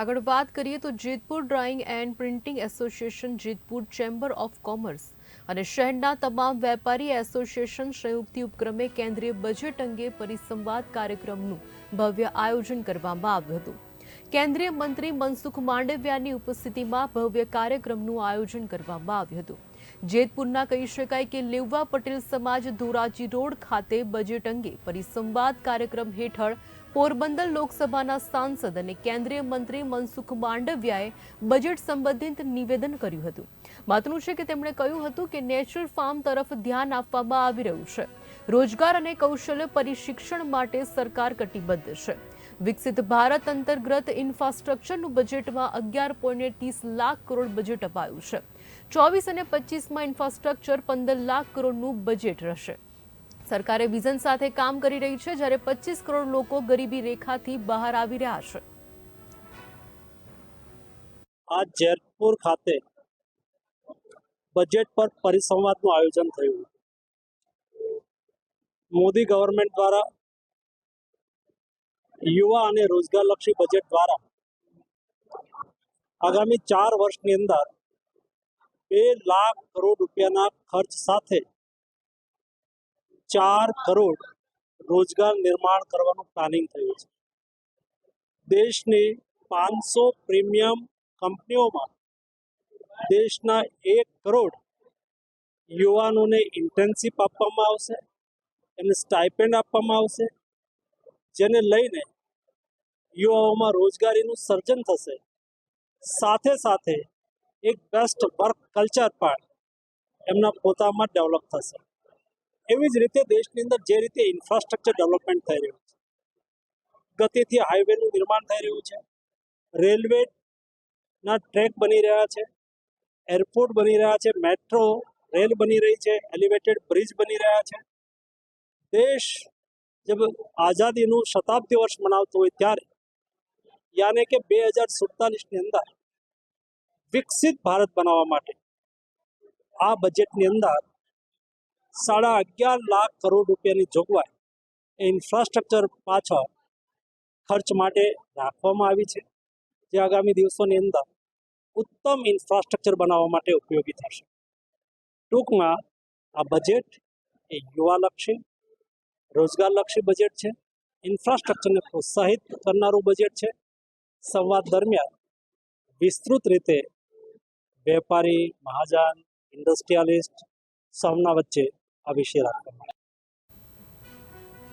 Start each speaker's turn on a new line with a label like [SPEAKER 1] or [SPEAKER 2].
[SPEAKER 1] આગળ વાત કરીએ તો Jetpur drying and printing association Jetpur chamber of commerce અને શહેરના તમામ વેપારી એસોસિએશન સંયુક્ત ઉપક્રમે કેન્દ્રીય બજેટ અંગે પરિસંવાદ કાર્યક્રમનું ભવ્ય આયોજન કરવામાં આવ્યું હતું. કેન્દ્રીય મંત્રી મનસુખ માંડવિયાની ઉપસ્થિતિમાં ભવ્ય કાર્યક્રમનું આયોજન કરવામાં આવ્યું હતું. જેતપુરના કહી શકાય કે લેવવા પટેલ સમાજ ધોરાજી રોડ ખાતે બજેટ અંગે પરિસંવાદ કાર્યક્રમ હેઠળ પોરબંદર લોકસભાના સાંસદ અને કેન્દ્રીય મંત્રી મનસુખ માંડવિયાએ બજેટ સંબંધિત નિવેદન કર્યું હતું. માતનું છે કે તેમણે કહ્યું હતું કે નેચરલ ફાર્મ તરફ ધ્યાન આપવામાં આવી રહ્યું છે. રોજગાર અને કૌશલ્ય પરિશિક્ષણ માટે સરકાર કટિબદ્ધ છે. વિકસિત ભારત અંતર્ગત ઇન્ફ્રાસ્ટ્રક્ચરનું બજેટમાં અગિયાર પોઈન્ટ ત્રીસ લાખ કરોડ બજેટ અપાયું છે. ચોવીસ અને પચીસમાં ઇન્ફ્રાસ્ટ્રક્ચર પંદર લાખ કરોડનું બજેટ રહેશે. સરકારે વિઝન સાથે કામ કરી રહી છે જ્યારે પચીસ કરોડ લોકો ગરીબી રેખાથી બહાર આવી રહ્યા છે.
[SPEAKER 2] આ જેતપુર ખાતે બજેટ પર પરિસંવાદનું આયોજન થયું. મોદી ગવર્મેન્ટ દ્વારા યુવા અને રોજગારલક્ષી બજેટ દ્વારા આગામી ચાર વર્ષની અંદર બે લાખ કરોડ રૂપિયાના ખર્ચ સાથે ચાર કરોડ રોજગાર નિર્માણ કરવાનું પ્લાનિંગ થયું છે. દેશની પાંચસો પ્રીમિયમ કંપનીઓમાં દેશના એક કરોડ યુવાનોને ઇન્ટર્નશીપ આપવામાં આવશે, એમને સ્ટાઇપેન્ડ આપવામાં આવશે, જેને લઈને યુવાઓમાં રોજગારીનું સર્જન થશે. સાથે સાથે એક બેસ્ટ વર્ક કલ્ચર પણ એમના પોતામાં ડેવલપ થશે. એવી જ રીતે દેશની અંદર જે રીતે ઇન્ફ્રાસ્ટ્રક્ચર ડેવલપમેન્ટ થઈ રહ્યું છે, ગતિથી હાઈવેનું નિર્માણ થઈ રહ્યું છે રેલવે ના ટ્રેક બની રહ્યા છે એરપોર્ટ બની રહ્યા છે મેટ્રો રેલ બની રહી છે એલિવેટેડ બ્રિજ બની રહ્યા છે. દેશ જબ આઝાદીનું શતાબ્દી વર્ષ મનાવતો હોય ત્યારે, યાને કે બે હજાર સુડતાલીસની અંદર વિકસિત ભારત બનાવવા માટે, આ બજેટની અંદર સાડા અગિયાર લાખ કરોડ રૂપિયાની જોગવાઈ. એ ઇન્ફ્રાસ્ટ્રક્ચર પાછળ ખર્ચ માટે રાખવામાં આવી છે, જે આગામી દિવસોની અંદર ઉત્તમ ઇન્ફ્રાસ્ટ્રક્ચર બનાવવા માટે ઉપયોગી થશે. ટૂંકમાં, આ બજેટ એ યુવાલક્ષી, રોજગારલક્ષી બજેટ છે ઇન્ફ્રાસ્ટ્રક્ચરને પ્રોત્સાહિત કરનારું બજેટ છે. સંવાદ દરમિયાન વિસ્તૃત રીતે વેપારી, મહાજન ઇન્ડસ્ટ્રીયાલિસ્ટ સૌના વચ્ચે આ વિશે રાખવામાં.